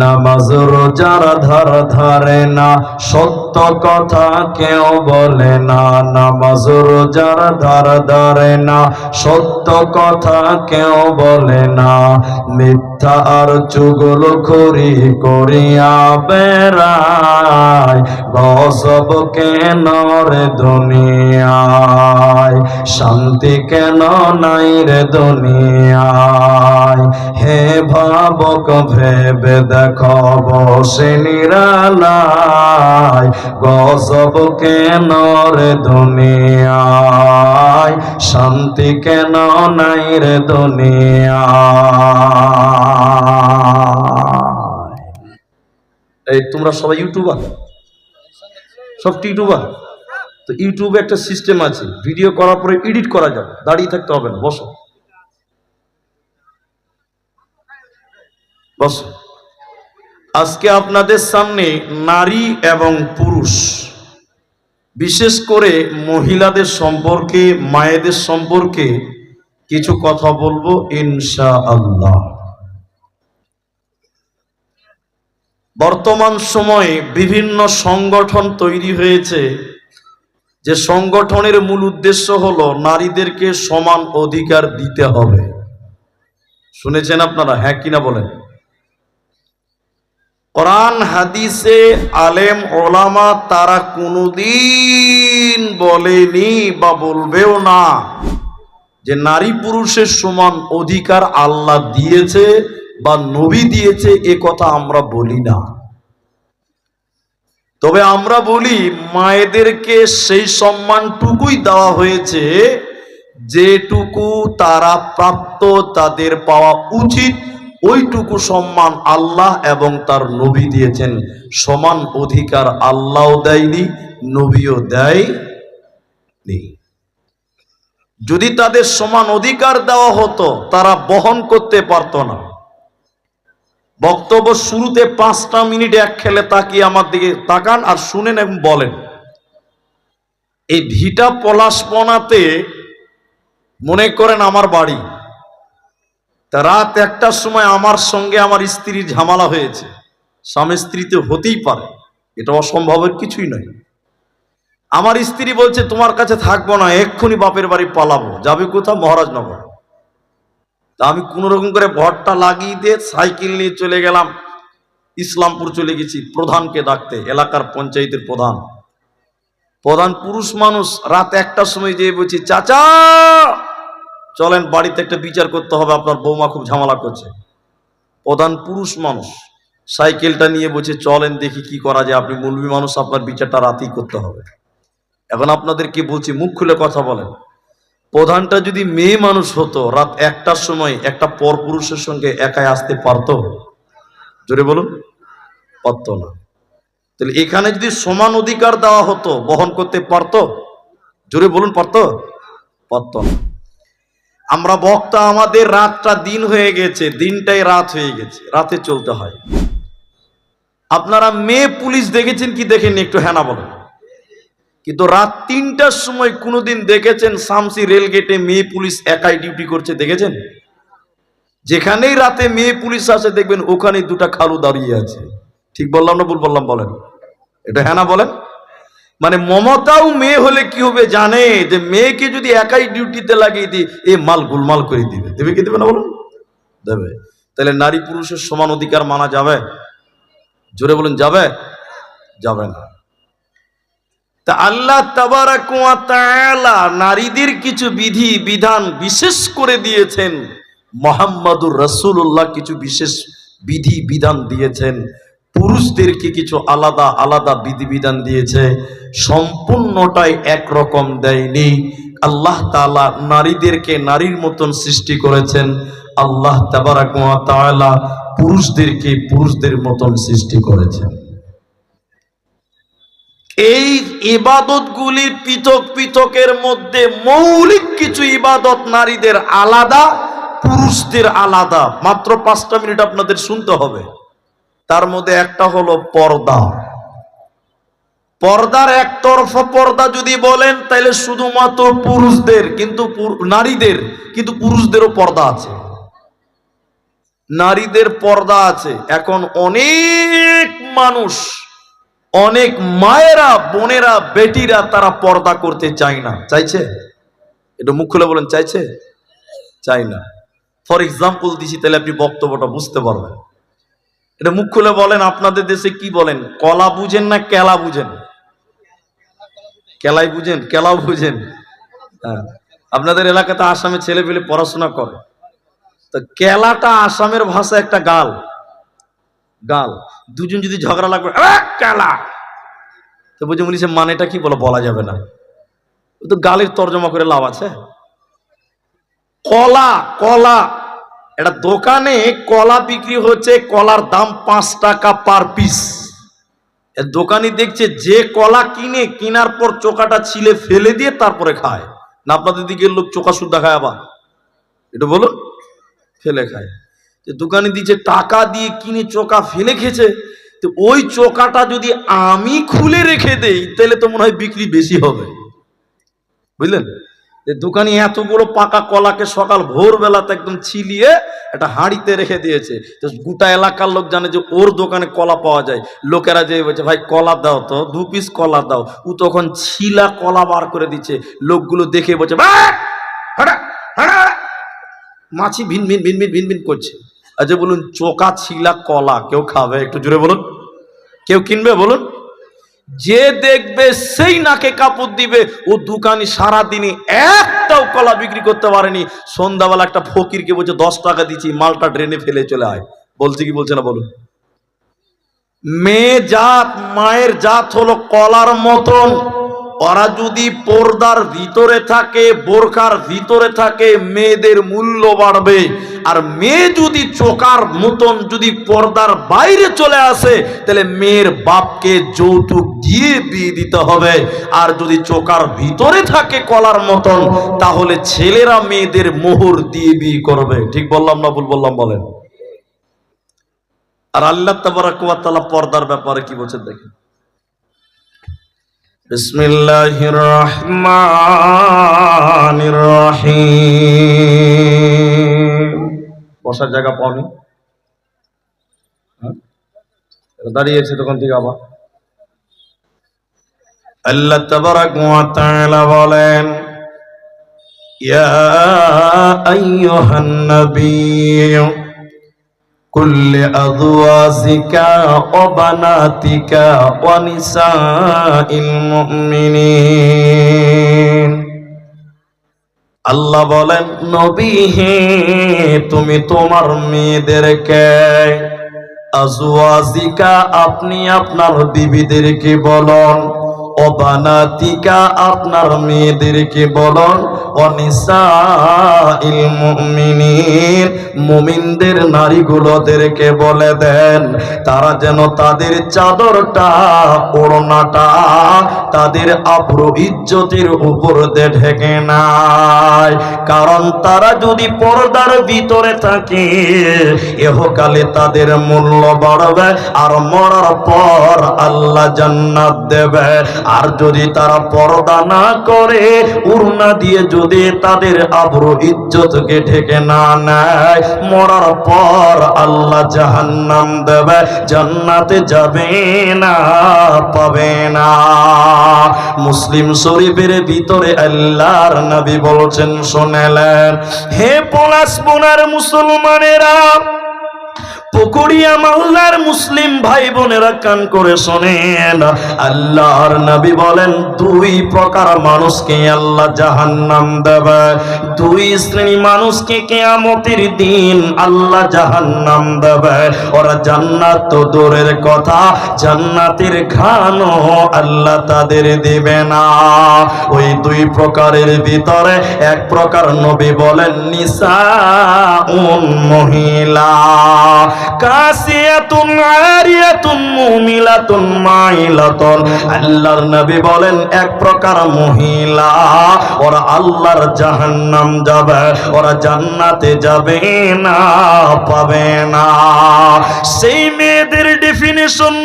নামাজ রোজার ধার ধারে না, সত্য কথা কেউ বলে না। নামাজ রোজার ধার ধারে না, সত্য কথা কেউ বলে না। মিথ্যা আর চুগল খড়ি করিয়া বেড়ায় গসব কেন রে দুনিয়ায়? শান্তি কেন নাই রে দুনিয়ায়? হে ভাবক ভেবে দেখো বসে নিরালায় গসব কেন রে দুনিয়ায়? শান্তি কেন নাই রে দুনিয়ায়? এই তোমরা সবাই ইউটিউবার? সব ইউটিউবার? তো ইউটিউবে একটা সিস্টেম আছে, ভিডিও করার পরে এডিট করা যাবে, দাঁড়িয়ে থাকতে হবে না, বসো। বসো। আজকে আপনাদের সামনে নারী এবং পুরুষ, বিশেষ করে মহিলাদের সম্পর্কে, মায়েদের সম্পর্কে কিছু কথা বলব ইনশা আল্লাহ বর্তমান সময়ে বিভিন্ন সংগঠন তৈরি হয়েছে। যে সংগঠনের মূল উদ্দেশ্য হলো নারীদেরকে সমান অধিকার দিতে হবে। শুনেছেন আপনারা হ্যাঁ কিনা বলেন? কোরআন হাদিসে আলেম ওলামা তারা কোনোদিন বলেনি বা বলবেও না যে নারী পুরুষের সমান অধিকার আল্লাহ দিয়েছে বা নবী দিয়েছে, এ কথা আমরা বলি না। তবে আমরা বলি, মায়েদেরকে সেই সম্মানটুকুই দেওয়া হয়েছে যেটুকু তারা প্রাপ্ত, তাদের পাওয়া উচিত। ওইটুকু সম্মান আল্লাহ এবং তার নবী দিয়েছেন। সমান অধিকার আল্লাহও দেয়নি, নবীও দেয় যদি তাদের সমান অধিকার দেওয়া হতো, তারা বহন করতে পারতো না। বক্তব্য শুরুতে পাঁচটা মিনিট এক খেলে তাকিয়ে আমার দিকে তাকান আর শুনেন এবং বলেন, এই ভিটা পলাশপনাতে মনে করেন আমার বাড়ি। তা রাত একটার সময় আমার সঙ্গে আমার স্ত্রীর ঝামেলা হয়েছে। স্বামী স্ত্রীতে হতেই পারে, এটা অসম্ভবের কিছুই নয়। আমার স্ত্রী বলছে, তোমার কাছে থাকব না, এক্ষুনি বাপের বাড়ি পালাবো। যাবে কোথাও? মহারাজনগর। তা আমি কোনো রকম করে ভরটা লাগিয়ে দিয়ে সাইকেল নিয়ে চলে গেলাম। ইসলামপুর চলে গেছি, প্রধানকে ডাকতে, এলাকার পঞ্চায়েতের প্রধান। প্রধান পুরুষ মানুষ, রাত একটার সময় যেয়ে বলছি, চাচা চলেন, বাড়িতে একটা বিচার করতে হবে, আপনার বৌমা খুব ঝামেলা করছে। প্রধান পুরুষ মানুষ, সাইকেলটা নিয়ে বলছে চলেন, দেখি কি করা যায়। আপনি মুলবি মানুষ, আপনার বিচারটা রাতেই করতে হবে। এখন আপনাদেরকে বলছি, মুখ খুলে কথা বলেন। প্রধানটা যদি মেয়ে মানুষ হতো, রাত একটার সময় একটা পর পুরুষের সঙ্গে একাই আসতে পারতো? জোরে বলুন, পারত না। তাহলে এখানে যদি সমান অধিকার দেওয়া হতো, বহন করতে পারতো? জোরে বলুন, পারতো? পারত না। আমরা বক্তা, আমাদের রাতটা দিন হয়ে গেছে, দিনটাই রাত হয়ে গেছে, রাতে চলতে হয়। আপনারা মেয়ে পুলিশ দেখেছেন কি দেখেন একটু হ্যানা বলেন। কিন্তু রাত তিনটার সময় কোনোদিন দেখেছেন শামসি রেল গেটে মেয়ে পুলিশ একাই ডিউটি করছে, দেখেছেন? যেখানেই রাতে মেয়ে পুলিশ আসে, দেখবেন ওখানে দুটা খালু দাঁড়িয়ে আছে। ঠিক বললাম না ভুল বললাম বলেন? এটা হ্যানা বলেন? মানে মমতাও মেয়ে হলে কি হবে জানে? যে মেয়েকে যদি একাই ডিউটিতে লাগিয়ে দিই, এ মাল গোলমাল করে দিবে। দেবে কি দেবে না বলুন? দেবে। তাহলে নারী পুরুষের সমান অধিকার মানা যাবে? জোরে বলুন, যাবে? যাবে না। তা আল্লাহ নারীদের কিছু বিধি, বিধান বিশেষ করে দিয়েছেন। মোহাম্মদুর রাসূলুল্লাহ কিছু বিশেষ বিধি, বিধান দিয়েছেন। পুরুষদেরকে কিছু আলাদা আলাদা বিধিবিধান দিয়েছে, সম্পূর্ণটাই একরকম দেয়নি। আল্লাহ তালা নারীদেরকে নারীর মতন সৃষ্টি করেছেন। আল্লাহ ওয়া পুরুষদেরকে পুরুষদের মতন সৃষ্টি করেছেন। এই ইবাদতগুলির পৃথক পৃথকের মধ্যে মৌলিক কিছু ইবাদত নারীদের আলাদা, পুরুষদের আলাদা। মাত্র পাঁচটা মিনিট আপনাদের শুনতে হবে। তার মধ্যে একটা হলো পর্দা। পর্দার একতরফা পর্দা যদি বলেন তাহলে শুধুমাত্র পুরুষদের, কিন্তু নারীদের, কিন্তু পুরুষদেরও পর্দা আছে। নারীদের পর্দা আছে। এখন অনেক মানুষ, অনেক মায়েরা, বোনেরা, বেটিরা তারা পর্দা করতে চায় না। চাইছে? এটা মুখ খুলে বলেন, চাইছে? চাই না। ফর এক্সাম্পল দিছি তাহলে আপনি বক্তব্যটা বুঝতে পারবেন। এটা মুখ খুলে বলেন, আপনাদের দেশে কি বলেন? কলা বুঝেন না কেলা বুঝেন? কেলাই বুঝেন, কেলাও বুঝেন। হ্যাঁ। আপনাদের এলাকাতে আসামে ছেলে পেলে পড়াশোনা করে। তো কেলাটা আসামের ভাষা একটা গাল। গাল। দুজন যদি ঝগড়া লাগবে কেলা! তো বুঝে বলি সে মানেটা কি? বলো, বলা যাবে না। তো গালের তর্জমা করে লাভ আছে। কলা কলা। এটা দোকানে কলা বিক্রি হচ্ছে, কলার দাম পাঁচ টাকা পার পিস দোকানি দেখছে যে কলা কিনে, কেনার পর চোকাটা ছিলে ফেলে দিয়ে তারপরে খায়। না আপনাদের দিকের লোক চোকা সুদ্ধা খায় আবার? এটা বলুন, ফেলে খায়। যে দোকানে দিচ্ছে, টাকা দিয়ে কিনে চোকা ফেলে খেয়েছে। তো ওই চোকাটা যদি আমি খুলে রেখে দেই, তাহলে তো মনে হয় বিক্রি বেশি হবে। বুঝলেন? যে দোকানি এতগুলো পাকা কলাকে সকাল ভোরবেলাতে একদম ছিলিয়ে একটা হাঁড়িতে রেখে দিয়েছে। তো গোটা এলাকার লোক জানে যে ওর দোকানে কলা পাওয়া যায়। লোকেরা যে বলছে, ভাই, কলা দাও তো, দু পিস কলা দাও। ও তখন ছিলা কলা বার করে দিচ্ছে। লোকগুলো দেখে বলছে। মাছি ভিন ভিন ভিন ভিন ভিন ভিন করছে। আচ্ছা বলুন চোকা ছিলা কলা, কেউ খাবে? একটু জোরে বলুন। কেউ কিনবে, বলুন? যে দেখবে সেই নাকে কাপড় দিবে, ও দোকানি সারাদিনই একটাও কলা বিক্রি করতে পারেনি। সন্ধ্যাবেলা একটা ফকিরকে বলছে, দশ টাকা দিচ্ছি, মালটা ড্রেনে ফেলে চলে আয়। বলছে কি, বলছে না, বলুন। মেয়ে জাত, মায়ের জাত হলো কলার মতন। ওরা যদি পর্দার ভিতরে থাকে বোরকার ভিতরে থাকে, মেয়েদের মূল্য বাড়বে। আর মেয়ে যদি চোকার মতন যদি পর্দার বাইরে চলে আসে, তাহলে মেয়ের বাপকে যৌতুক দিয়ে বিয়ে দিতে হবে। আর যদি চোকার ভিতরে থাকে কলার মতন, তাহলে ছেলেরা মেয়েদের মোহর দিয়ে বিয়ে করবে। ঠিক বললাম না ভুল বললাম বলেন? আর আল্লাহ তাবারাকাল্লাহ পর্দার ব্যাপারে কি বলছেন দেখেন। বিসমিল্লাহির রহমানির রহিম বসার জায়গা পাওনি। হ্যাঁ? দাঁড়িয়েছে তখন থেকে আবার। আল্লাহ তাবারাক বলেন, ইয়া আইয়ুহান নাবিয়্যু كل أزواجك وبناتك ونساء المؤمنين আল্লাহ বলেন নবী হে তুমি তোমার মেয়েদেরকে আজওয়াজিকা আপনি আপনার বিবিদেরকে বলুন অবানাতিকা আপনার মেয়েদেরকে বলুন অনিসা ইল মুমিনিন, মুমিনদের নারীগুলোদেরকে বলে দেন, তারা যেন তাদের চাদরটা, ওড়নাটা তাদের আব্রু ইজ্জতের উপর দিয়ে ঢেকে নাই কারণ তারা যদি পর্দার ভিতরে থাকে, এহকালে তাদের মূল্য বাড়বে আর মরার পর আল্লাহ জান্নাত দেবে। আর যদি তারা পর্দা না করে, উড়না দিয়ে যদি তাদের আব্রু ইজ্জতকে ঢেকে না নেয়, মরার পর আল্লাহ জাহান্নাম দেবে, জান্নাতে যাবে না, পাবে না। মুসলিম শরীফের ভিতরে আল্লাহর নবী বলছেন, শোনেলেন, হে পলাশ বোনার মুসলমানেরা পুকুরিয়া মাল্লার মুসলিম ভাই বোনেরা কান করে শোনেন। আল্লাহর নবী বলেন, দুই প্রকার মানুষকে আল্লাহ জাহান্নাম দেবে। দুই শ্রেণি মানুষকে কেয়ামতের দিন আল্লাহ জাহান্নাম দেবে। ওরা জান্নাত তো দূরের কথা, জান্নাতের ঘানও আল্লাহ তাদের দেবে না। ওই দুই প্রকারের ভিতরে এক প্রকার নবী বলেন নিসা মহিলা। কাসিয়াতুন আরিয়াতুন মুমিলাতুন মাইলাতুন। আল্লাহর নবী বলেন, এক প্রকার মহিলা, ওরা আল্লাহর জাহান্নাম যাবে, ওরা জান্নাতে যাবে না, পাবে না। সেই মেয়েদের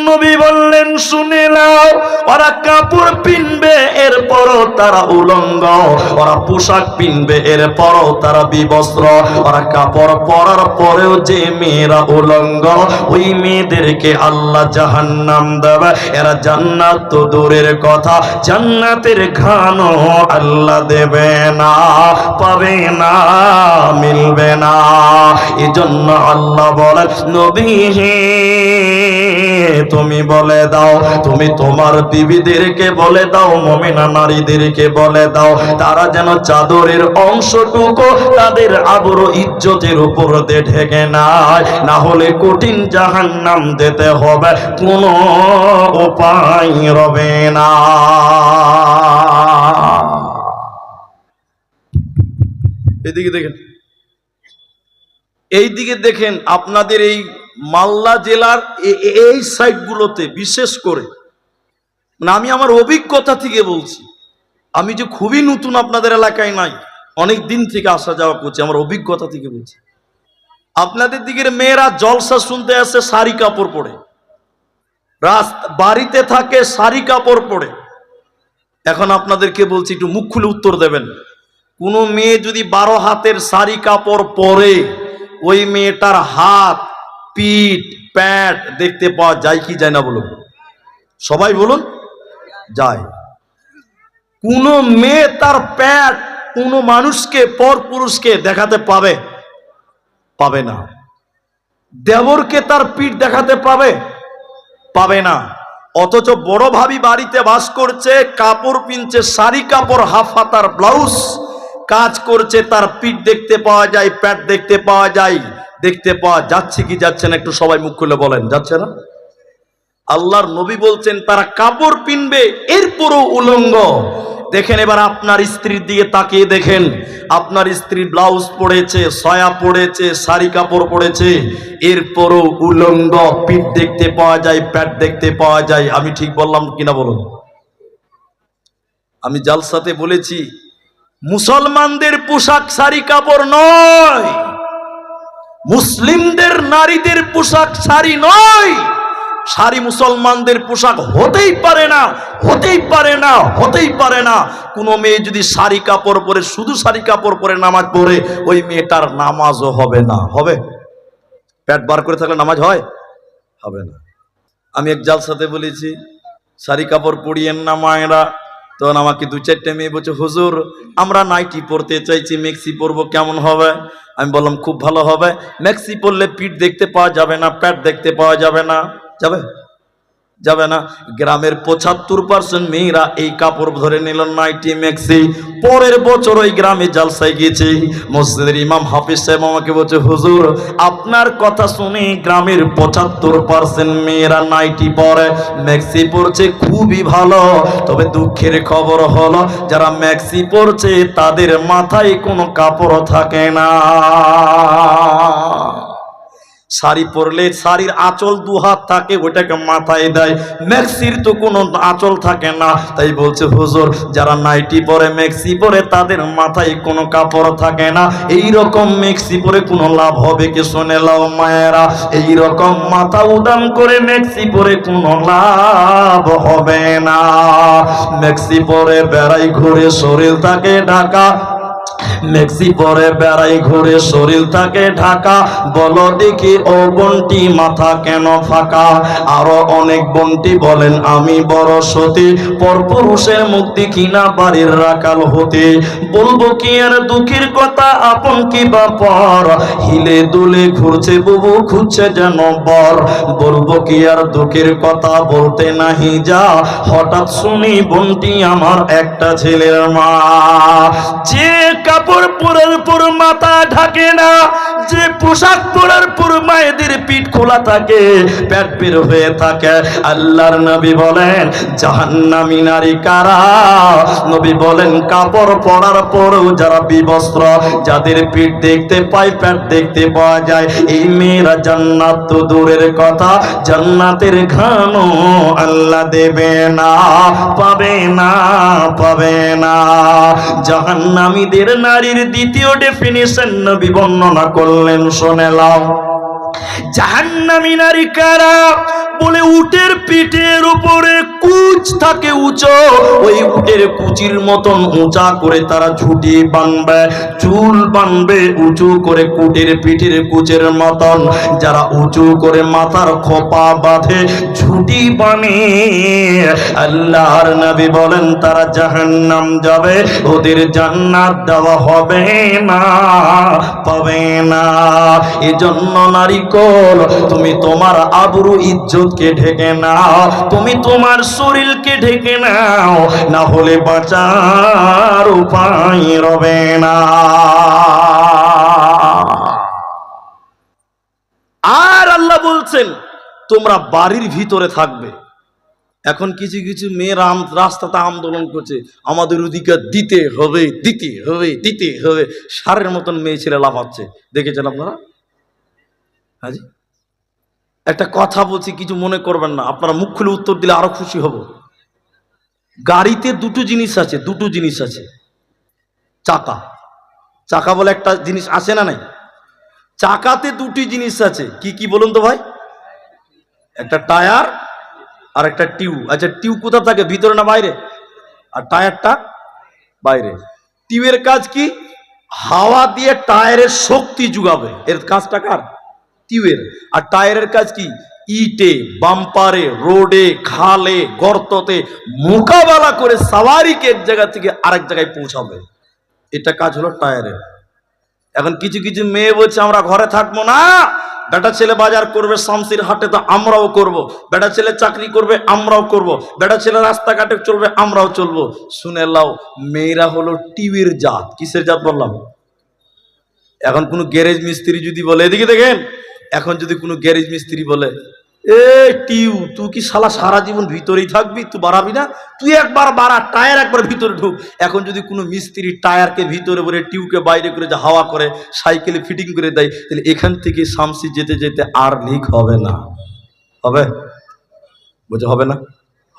নবী বললেন, শুনে নাও, ওরা কাপড় পিনবে, এরপরও তারা উলঙ্গ। ওরা পোশাক পিনবে, এরপরও তারা বিবস্ত্র। ওরা কাপড় পরার পরেও যে মেয়েরা উলঙ্গ ওই মেয়েদেরকে আল্লাহ জাহান্নাম দেবে। এরা জান্নাত তো দূরের কথা, জান্নাতের ঘানো আল্লাহ দেবে না, পাবে না, মিলবে না। এজন্য আল্লাহ বলে নবী হে তুমি বলে দাও, তুমি তোমার বিবিদেরকে বলে দাও, মমিনা নারীদেরকে বলে দাও। তারা যেন চাদরের অংশটুকু তাদের আবর ইজ্জতের উপর দিয়ে ঢেকে নাই না হলে কঠিন জাহান নাম দিতে হবে, কোনো উপায় রবে না। এদিকে দেখেন। এই দিকে দেখেন আপনাদের এই মালদা জেলার এই সাইডগুলোতে বিশেষ করে মানে আমি আমার অভিজ্ঞতা থেকে বলছি, আমি যে খুবই নতুন আপনাদের এলাকায় নাই, অনেক দিন থেকে আসা যাওয়া করছি, আমার অভিজ্ঞতা থেকে বলছি। আপনাদের দিকের মেয়েরা জলসা শুনতে আসে, শাড়ি কাপড় পরে। রাস্তা, বাড়িতে থাকে, শাড়ি কাপড় পরে। এখন আপনাদেরকে বলছি, একটু মুখ খুলে উত্তর দেবেন। কোনো মেয়ে যদি বারো হাতের শাড়ি কাপড় পরে, ওই মেয়েটার হাত পিঠ, প্যাট দেখতে পাওয়া যায় কি যায় না বলুন? সবাই বলুন, যায়। কোনো মেয়ে তার প্যাট কোনো মানুষকে পর পুরুষকে দেখাতে পাবে? পাবে না। দেবরকে তার পিঠ দেখাতে পাবে? পাবে না। অথচ বড় ভাবি বাড়িতে বাস করছে, কাপড় পিনছে, শাড়ি কাপড়, হাফ হাতার ব্লাউজ কাজ করছে, তার পিঠ দেখতে পাওয়া যায়, প্যাট দেখতে পাওয়া যায়। দেখতে পাওয়া যাচ্ছে কি যাচ্ছে না, একটু সবাই মুখ খুলে বলেন, যাচ্ছে না? আল্লাহর নবী বলছেন, তারা কাপড় পিনবে, এরপরও উলঙ্গ। দেখেন এবার আপনার স্ত্রীর দিকে তাকিয়ে দেখেন, আপনার স্ত্রী ব্লাউজ পড়েছে সয়া পড়েছে, শাড়ি কাপড় পড়েছে, এরপরও উলঙ্গ, পিঠ দেখতে পাওয়া যায়, প্যাট দেখতে পাওয়া যায়, আমি ঠিক বললাম কিনা বলুন? আমি জালসাতে বলেছি, মুসলমানদের পোশাক শাড়ি কাপড় নয়। মুসলিমদের নারীদের পোশাক শাড়ি নয়। শাড়ি মুসলমানদের পোশাক হতেই পারে না, হতেই পারে না, হতেই পারে না। কোনো মেয়ে যদি শাড়ি কাপড় পরে, শুধু শাড়ি কাপড় পরে নামাজ পড়ে, ওই মেয়েটার নামাজও হবে না। হবে? প্যাট বার করে থাকলে নামাজ হয়? হবে না। আমি এক জালসাতে বলেছি, শাড়ি কাপড় পরিয়েন না মায়েরা। তখন আমাকে দু চারটে মেয়ে বলছে, হুজুর, আমরা নাইটি পরতে চাইছি, মেক্সি পরবো, কেমন হবে? আমি বললাম, খুব ভালো হবে। ম্যাক্সি পরলে পিঠ দেখতে পাওয়া যাবে না, প্যাট দেখতে পাওয়া যাবে না। যাবে? যাবে না। গ্রামের পঁচাত্তর পার্সেন্ট মেয়েরা এই কাপড় ধরে নিল নাইটি মেক্সি পরের বছর ওই গ্রামে জালসায় গিয়েছি। মসজিদের ইমাম হাফিজ সাহেব আমাকে বলছে, হুজুর, আপনার কথা শুনে গ্রামের পঁচাত্তর পার্সেন্ট মেয়েরা নাইটি পরে। ম্যাক্সি পরছে খুবই ভালো। তবে দুঃখের খবর হলো, যারা ম্যাক্সি পরছে, তাদের মাথায় কোনো কাপড় থাকে না। শাড়ি পরলে শাড়ির আঁচল দু হাত থাকে ওটাকে মাথায় দেয়। ম্যাক্সির তো কোনো আঁচল থাকে না। তাই বলছে, হুজুর, যারা নাইটি পরে, মেক্সি পরে, তাদের মাথায় কোনো কাপড় থাকে না। এই রকম মেক্সি পরে কোনো লাভ হবে কি শুনে লাও মায়েরা। এই রকম মাথা উদাম করে মেক্সি পরে কোনো লাভ হবে না। মেক্সি পরে বেড়াই ঘুরে শরীর থাকে ঢাকা। মেক্সি পরে বেড়াই ঘুরে শরীর থাকে ঢাকা। বলো দেখি ও বন্টি মাথা কেন ফাঁকা? আরও অনেক বন্টি বলেন, আমি বড় সতী, পরপুরুষের মুক্তি কিনা বাড়ির রাখাল হতে? বলব কি আর দুঃখের কথা, আপন কি বা পর? হিলে দুলে ঘুরছে, বুবু খুঁজছে যেন বর। বলব কি আর দুঃখের কথা, বলতে নাহি যা। হঠাৎ শুনি বন্টি আমার একটা ছেলের মা। যে কাপড় পরের পর মাথা ঢাকে না, যে পোশাক পরার পর মায়েদের পিঠ খোলা থাকে, পেট বের হয়ে থাকে। আল্লাহর নবী বলেন, জাহান্নামী নারী কারা? নবী বলেন, কাপড় পরার পরেও যারা বিবস্ত্র, যাদের পিঠ দেখতে পায়, পেট দেখতে পাওয়া যায়, এই মেয়েরা জান্নাত তো দূরের কথা, জান্নাতের ঘামও আল্লাহ দেবে না, পাবে না পাবে না। জাহান্নামীদের নারীর দ্বিতীয় ডেফিনিশন নবী বর্ণনা করলেন শুনে লাও। জাহান্নামী নারী কারা? বলে উটের পিঠের উপরে কুচ থাকে উঁচু। ওই উটের কুচির মতন উঁচা করে তারা ঝুটি বানবে, চুল বানবে উঁচু করে কুটের পিঠের কুচের মতন। যারা উঁচু করে মাথার খোপা বাঁধে, ঝুটি বানে। আল্লাহর নবী বলেন, তারা জাহান্নাম যাবে, ওদের জান্নাত দেওয়া হবে না, পাবে না। এজন্য নারীকল, তুমি তোমার আবরু ইজ্জতকে ঢেকে নাও? তুমি তোমার শরীরকে ঢেকে নাও, না হলে বাঁচার উপায় রবে না। আর আল্লাহ বলছেন, তোমরা বাড়ির ভিতরে থাকবে। এখন কিছু কিছু মেয়েরা রাস্তাতে আন্দোলন করছে। আমাদের অধিকার দিতে হবে দিতে হবে দিতে হবে। সারের মতন মেয়ে ছেলে লাফাচ্ছে। দেখেছেন আপনারা? হাজি? একটা কথা বলছি, কিছু মনে করবেন না। আপনারা মুখ খুলে উত্তর দিলে আরও খুশি হব। গাড়িতে দুটো জিনিস আছে, দুটো জিনিস আছে। চাকা। চাকা বলে একটা জিনিস আছে না নাই? চাকাতে দুটি জিনিস আছে। কি কি বলুন তো ভাই? একটা টায়ার আর একটা টিউ। আচ্ছা টিউ কোথা থাকে, ভিতরে না বাইরে? আর টায়ারটা বাইরে। টিউয়ের কাজ কি? হাওয়া দিয়ে টায়ারের শক্তি যোগাবে। এর কাজটা কার? টিউয়ের আর টায়ারের কাজ কি? ইটে, বাম্পারে, রোডে, খালে, গর্ততে মোকাবেলা করে সাওয়ারিকে এক জায়গা থেকে আরেক জায়গায় পৌঁছাবে। এটা কাজ হলো টায়ারের। এখন কিছু কিছু মেয়ে বলছে, আমরা ঘরে থাকব না। বেটা ছেলে বাজার করবে, শামসির হাটে তো আমরাও করব। বেটা ছেলে চাকরি করবে, আমরাও করব। বেটা ছেলে রাস্তাঘাটে চলবে, আমরাও চলবো। শুনে লাও, মেয়েরা হলো টিভির জাত। কিসের জাত বললাম? এখন কোনো গ্যারেজ মিস্ত্রি যদি বলে, এদিকে দেখেন এখন যদি কোনো গ্যারেজ মিস্ত্রি বলে, এ, টিউ, তুই কি শালা সারা জীবন ভিতরেই থাকবি? তুই বাড়াবি না? তুই একবার বাড়া, টায়ার একবার ভিতরে ঢুক। এখন যদি কোনো মিস্ত্রি টায়ারকে ভিতরে ভরে টিউকে বাইরে করে যে হাওয়া করে, সাইকেলে ফিটিং করে দেয়, তাহলে এখান থেকে শামসি যেতে যেতে আর লিক হবে না। হবে? বুঝে হবে না?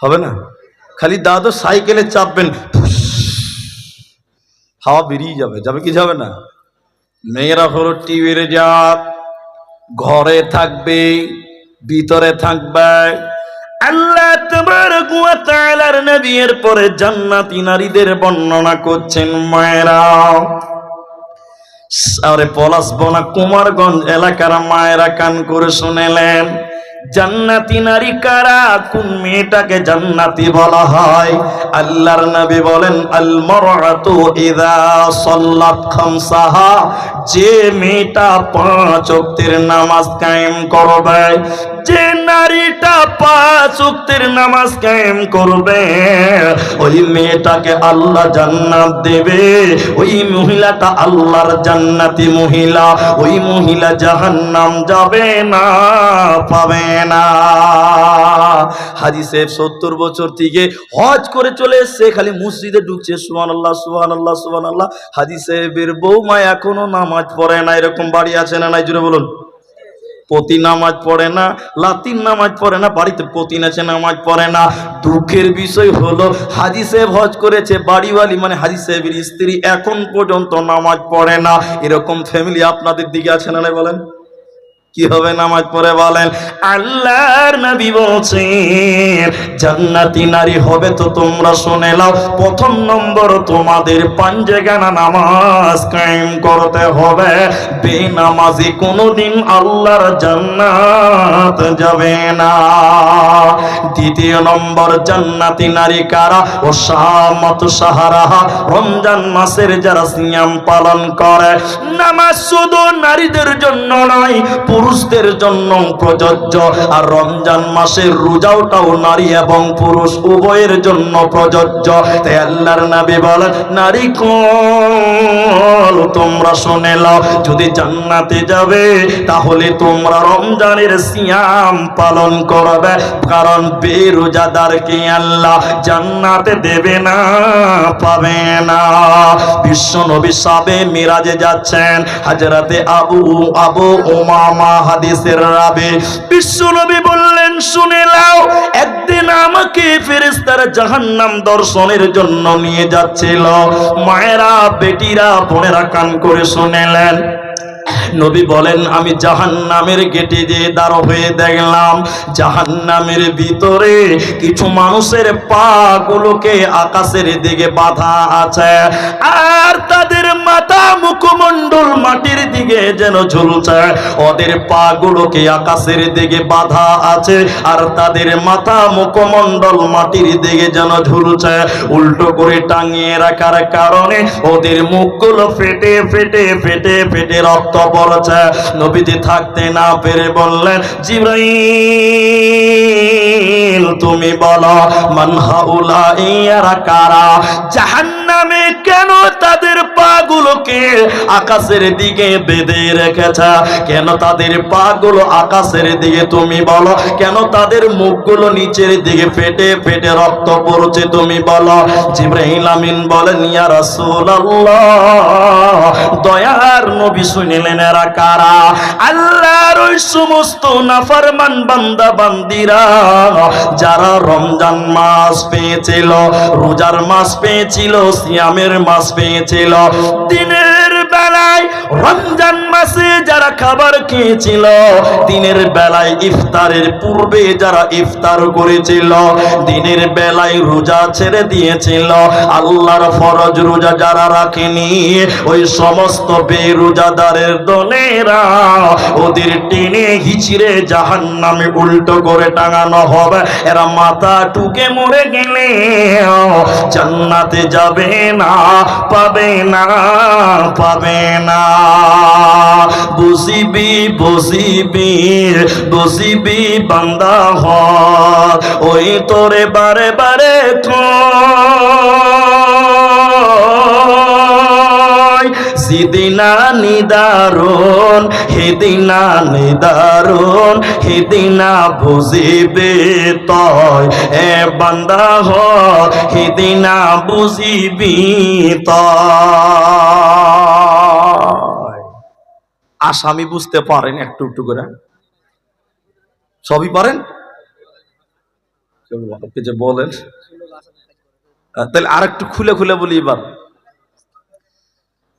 হবে না? খালি দাদু সাইকেলে চাপবেন, হাওয়া বেরিয়ে যাবে যাবে কি যাবে না? মেয়েরা হলো টিভির জাত। ঘরে থাকবে, ভিতরে থাকবে। আল্লাহ তোমার নবীর পরে জান্নাতি নারীদের বর্ণনা করছেন, মায়েরা। আরে পলাশবনা কুমারগঞ্জ এলাকার মায়েরা কান করে শুনেলেন। জান্নাতি নারী কারা? কোন মেয়েটাকে জান্নাতি বলা হয়? আল্লাহর নবী বলেন আল মরাতু ইযা সাল্লাত খামসাহা। যে মেয়েটা পাঁচ ওয়াক্তের নামাজ কায়েম করবে যে নারীটা পাঁচ ওয়াক্তের নামাজ কায়েম করবে, ওই মেয়েটাকে আল্লাহ জান্নাত দেবে। ওই মহিলাটা আল্লাহর জান্নাতি মহিলা, ওই মহিলা জাহান্নাম যাবে না, পাবে না। হাদিসে সত্তর বছর থেকে হজ করে চলে এসছে, খালি মসজিদে ঢুকছে সুহান আল্লাহ সুহান আল্লাহ সুহান আল্লাহ হাদিসে বের বৌমা এখনও নামাজ পড়ে না, এরকম বাড়ি আছে না নাই? জুড়ে বলুন। প্রতি নামাজ পড়ে না, লাতিন নামাজ পড়ে না, বাড়িতে পতি আছে নামাজ পড়ে না। দুঃখের বিষয় হলো, হাজি সাহেব হজ করেছে, বাড়িওয়ালি মানে হাজি সাহেবের স্ত্রী এখন পর্যন্ত নামাজ পড়ে না। এরকম ফ্যামিলি আপনাদের দিকে আছে না বলেন? কি হবে নামাজ পড়ে বলেন? আল্লাহর নবী বলছেন, জান্নাতি নারী হবে তো তোমরা শুনে নাও, প্রথম নম্বর তোমাদের পাঞ্জেগানা নামাজ কায়েম করতে হবে। বেনামাজি কোনোদিন আল্লাহর জান্নাত যাবে না। দ্বিতীয় নম্বর, জান্নাতি নারী কারা? ও শামত সাহারাহা, রমজান মাসের যারা সিয়াম পালন করে, নামাজ শুধু নারীদের জন্য নয় পুরুষদের জন্য প্রযোজ্য। আর রমজান মাসের রোজাওটাও নারী এবং পুরুষ উভয়ের জন্য প্রযোজ্য। আল্লাহর নবী বলেন, নারী কল, তোমরা শুনে নাও, যদি জান্নাতে যাবে, তাহলে তোমরা রমজানের সিয়াম পালন করবে। কারণ বেরোজাদারকে আল্লাহ জান্নাতে দেবে না, পাবে না। বিশ্ব নবী সাবে মিরাজে যাচ্ছেন। হাজরাতে আবু আবু ওমামা হাদিসের রাবে বিশ্বনবী বললেন, শুনে নাও, একদিন আমাকে ফেরেস্তার জাহান্নাম দর্শনের জন্য নিয়ে যাচ্ছিল। মায়েরা, বেটিরা, বোনেরা কান করে শুনেলেন। নবী বলেন, আমি জাহান্নামের গেটে যে দাঁড় হয়ে দেখলাম, জাহান্নামের ভিতরে কিছু মানুষের পা গুলোকে আকাশের দিকে বাঁধা আছে আর তাদের মাথা মুখমণ্ডল মাটির দিকে যেন ঝুলছে। ওদের পা গুলোকে আকাশের দিকে বাঁধা আছে আর তাদের মাথা মুখমণ্ডল মাটির দিকে যেন ঝুলছে। উল্টো করে টাঙিয়ে রাখার কারণে ওদের মুখগুলো ফেটে ফেটে ফেটে ফেটে রক্ত পড়ছে নবীজি থাকতে না পেরে বললেন জিব্রাইল তুমি বলো মানহাউলা ইয়ারা কারা? জাহান্নামে কেন তাদের পাগুলোকে আকাশের দিকে বেঁধে রেখেছে। কেন তাদের পাগুলো আকাশের দিকে তুমি বলো? কেন তাদের মুখগুলো নিচের দিকে ফেটে ফেটে রক্ত পড়ছে তুমি বলো? জিব্রাহিম আমিন বলেন, ইয়া রাসূলুল্লাহ, দয়ার নবী শুনিলেন এরা কারা? আল্লাহর ওই সমস্ত নাফরমান বান্দা বান্দিরা, যারা রমজান মাস পেয়েছিল, রোজার মাস পেয়েছিল, সিয়ামের মাস পেয়েছিল দিনের রমজান মাসে যারা খাবার খেয়েছিল, দিনের বেলায় ইফতারের পূর্বে যারা ইফতার করেছিল, দিনের বেলায় রোজা ছেড়ে দিয়েছিল, আল্লাহর ফরজ রোজা যারা রাখেনি, ওই সমস্ত বেরোজাদারের দলেরা ওদের টেনে হিচড়ে জাহান নামে উল্টো করে টাঙানো হবে। এরা মাথা টুকে মরে গেলে জান্নাতে যাবে না, পাবে না, পাবে না। বসিবি বসিবি বসিবি বান্দা হ। ওই তোরে বারে বারে সিদিনা নিদারুন হেদিনা নিদারুন হেদিনা বুঝিবে তয়। এ বান্দা হ হেদিনা বুঝিবি তয়। আসামি বুঝতে পারেন একটু একটু করে। সবই পারেন? যে বলেন। তাহলে আর একটু খুলে খুলে বলি এবার।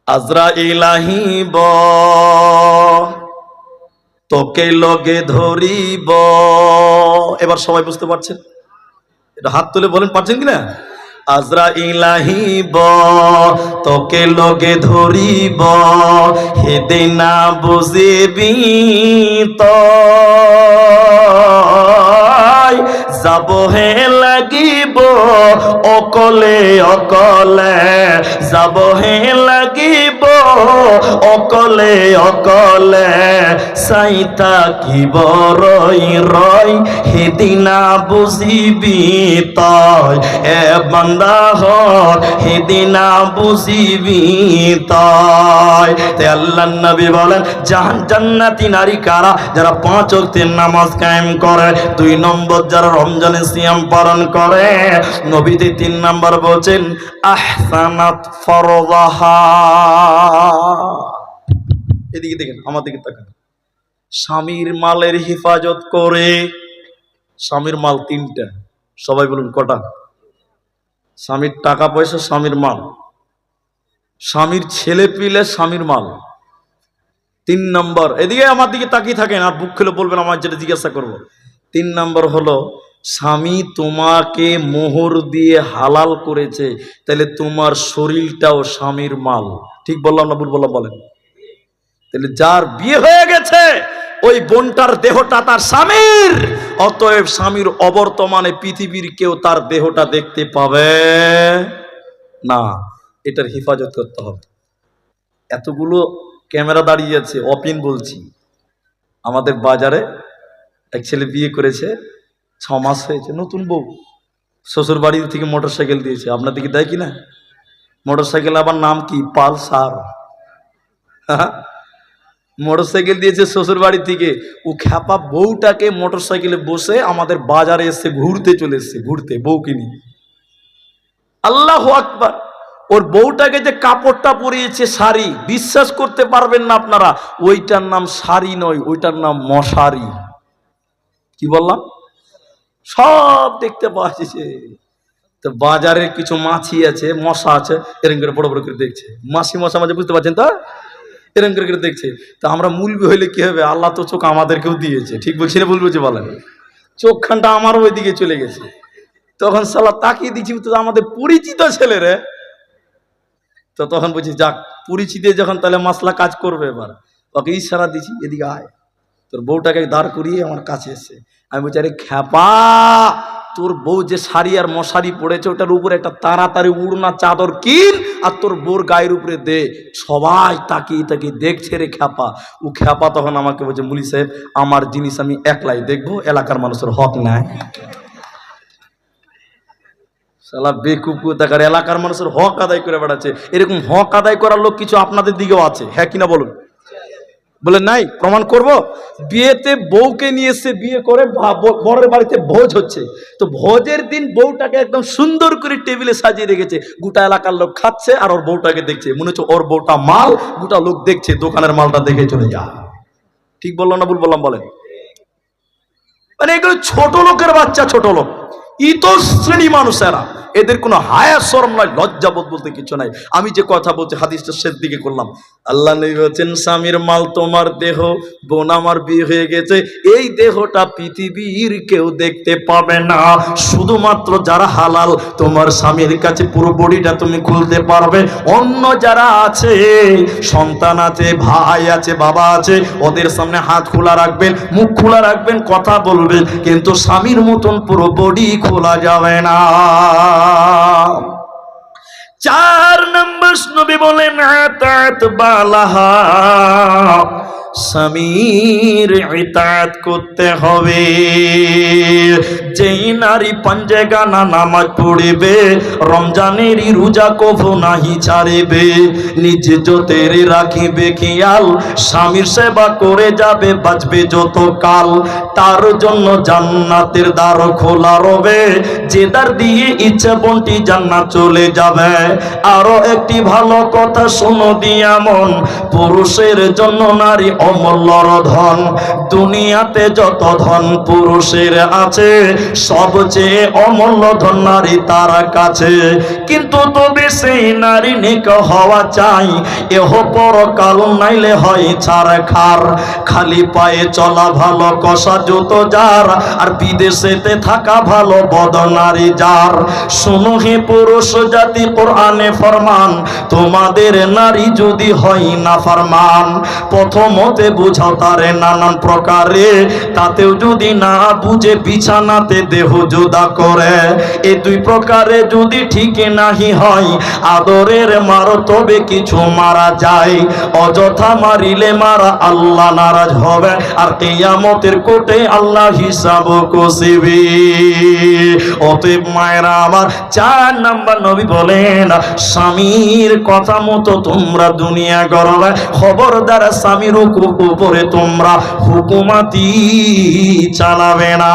আজরা ইলাহিব তোকে লগে ধরিব। এবার সবাই বুঝতে পারছেন? এটা হাত তুলে বলেন, পারছেন কিনা? আজরা ইলাহিব তোকে লগে ধরিব। হেদে না বুঝিবি তো। যাব হে লাগিব, অকলে অকলে। যাব হে লাগিব, অকলে অকলে। চাই থাকিব ৰৈ ৰৈ সিদিনা বুজিবি তই। এ বান্দা হত সিদিনা বুজিবি তই। আল্লাহ নবী বলেন, জাহান জান্নাতি নারী কারা, যারা পাঁচ ওয়াক্তের নামাজ কায়েম করে, দুই নম্বর যারা রমজানের সিয়াম পালন করে। নবীতে তিন নম্বর বলছেন, আহসানাত ফরদাহা। এদিকে দেখেন, আমার দিকে তাকান। স্বামীর মালের হেফাজত করে, স্বামীর মাল তিনটা। সবাই বলুন, কটা? স্বামীর টাকা পয়সা, স্বামীর মাল। স্বামীর ছেলে পিলে, স্বামীর মাল। তিন নম্বর, এদিকে আমার দিকে তাকিয়ে থাকেন, আর বুক খুলে বলবেন, আমার যেটা জিজ্ঞাসা করব। তিন নম্বর হলো, স্বামী তোমাকে মোহর দিয়ে হালাল করেছে, তাহলে তোমার শরীরটাও স্বামীর মাল। ঠিক বললাম না ভুল বললাম বলেন? তাহলে যার বিয়ে হয়ে গেছে, ওই বোনটার দেহটা তার স্বামীর, অতএব স্বামীর অবর্তমানে পৃথিবীর কেউ তার দেহটা দেখতে পাবে না। এটার হেফাজত করতে হবে। এতগুলো ক্যামেরা দাঁড়িয়ে আছে, অপিন বলছি। আমাদের বাজারে এক ছেলে বিয়ে করেছে, ছ মাস হয়েছে, নতুন বউ। শ্বশুর বাড়ি থেকে মোটর সাইকেল দিয়েছে আপনাদেরকে দেয় কি না মোটর সাইকেল আবার নাম কি? পালসার। মোটর সাইকেল দিয়েছে শ্বশুর বাড়ি থেকে। ও খ্যাপা বউটাকে মোটর সাইকেলে বসে আমাদের বাজারে এসে ঘুরতে চলে এসছে, ঘুরতে, বউকে নিয়ে। আল্লাহ আকবার! ওর বউটাকে যে কাপড়টা পরিয়েছে শাড়ি, বিশ্বাস করতে পারবেন না আপনারা, ওইটার নাম শাড়ি নয়, ওইটার নাম মশারি। কি বললাম? সব দেখতে পাওয়া যাচ্ছে। তো বাজারে কিছু মাছি আছে, মশা আছে, এরম করে বড় বড় করে দেখছে। মাছি মশা মাঝে বুঝতে পারছেন তো? এরকম করে করে দেখছে। তো আমরা মুলবি হইলে কি হবে? আল্লাহ তো চোখ আমাদেরকেও দিয়েছে। ঠিক বলছি না বলব যে বলেন? চোখখানটা আমারও ওই দিকে চলে গেছে। তখন সালা তাকিয়ে দিচ্ছি তো আমাদের পরিচিত ছেলে রে। তো তখন বলছি, যাক, পরিচিত যখন তাহলে মশলা কাজ করবে এবার। ওকে ইশারা দিছি, এদিকে আয়। তোর বউটাকে দাঁড় করিয়ে আমার কাছে এসে। আমি বলছি, আরে খ্যাপা, তোর বউ যে শাড়ি আর মশারি পড়েছে ওটার উপরে একটা তাড়াতাড়ি উড়না চাদর কিন আর তোর বউর গায়ের উপরে দে। সবাই তাকিয়ে তাকিয়ে দেখছে রে খ্যাপা। ও খ্যাপা তখন আমাকে বলছে, মুলি সাহেব, আমার জিনিস আমি একলাই দেখব, এলাকার মানুষের হক নাই। সালা বেকুকু দেখার, এলাকার মানুষের হক আদায় করে বেড়াচ্ছে। এরকম হক আদায় করার লোক কিছু আপনাদের দিকেও আছে। হ্যাঁ কিনা বলুন? বলে, নাই, প্রমাণ করব। বিয়েতে বউকে নিয়ে এসে বিয়ে করে বরের বাড়িতে ভোজ হচ্ছে। তো ভোজের দিন বউটাকে একদম সুন্দর করে টেবিলে সাজিয়ে রেখেছে। গোটা এলাকার লোক খাচ্ছে আর ওর বউটাকে দেখছে। মনে হচ্ছে ওর বউটা মাল, গোটা লোক দেখছে, দোকানের মালটা দেখে চলে যা ঠিক বললাম না ভুল বললাম বলেন? মানে এগুলো ছোট লোকের বাচ্চা, ছোট লোক। ইতর শ্রেণি মানুষেরা। এদের কোনো হায়া, শরম নয় লজ্জাবোধ বলতে কিছু নাই। আমি যে কথা বলছি, হাদিসটা শেষ দিকে করলাম। আল্লাহ নবী বলছেন, স্বামীর মাল তোমার দেহ, বোন আমার বিয়ে হয়ে গেছে। এই দেহটা পৃথিবীর কেউ দেখতে পাবে না। শুধুমাত্র যারা হালাল, তোমার স্বামীর কাছে পুরো বডিটা তুমি খুলতে পারবে। অন্য যারা আছে, সন্তান আছে, ভাই আছে, বাবা আছে, ওদের সামনে হাত খোলা রাখবেন, মুখ খোলা রাখবেন, কথা বলবেন। কিন্তু স্বামীর মতন পুরো বডি খোলা যাবে না। চার নম্বর নবী বলেন বালাহা। স্বামীর ইতাত করতে হবে। যেই নারী পাঞ্জে গানা নামাজ পড়িবে রমজানেরই রোজা কভু নাহি ছাড়িবে। নিজ জোতের রাখিবে খেয়াল, স্বামীর সেবা করে যাবে, বাঁচবে যত কাল। তার জন্য জান্নাতের দ্বার খোলা রবে। যে দ্বার দিয়ে ইচ্ছে বন্টি জান্নাত চলে যাবে। আরও একটি ভালো কথা শোনো দিয়া মন। পুরুষের জন্য নারী অমূল্যর ধন দুনিয়াতে যত ধন পুরুষের আছে, সবচেয়ে অমূল্য ধন নারী তার কাছে। কিন্তু তবে সেই নারী নিক হওয়া চাই, এহ পরকাল নাইলে হয় ছাড় খার। খালি পায়ে চলা ভালো, কষা জুতো যার, আর বিদেশেতে থাকা ভালো, বদ নারী যার। শুনো হে পুরুষ জাতি, কোরআনে ফরমান, তোমাদের নারী যদি হয় না ফরমান প্রথমতে বুঝাও তারে নানান প্রকারে। তাতেও যদি না বুঝে বিছানাতে দেহ জুদা করে এই দুই প্রকারে যদি ঠিক নাহি হয়, আদরের মারো তবে কিছু মারা যায়। অযথা মারিলে মারা আল্লাহ নারাজ হবে, আর কেয়ামতের কোটে আল্লাহ হিসাব কষিবি। অতএব মায়েরা আমার চার নাম্বার নবী বলেন, স্বামীর কথা মতো তোমরা দুনিয়া গড়বে, খবরদার স্বামীর উপরে তোমরা হুকুমাতি চালাবে না।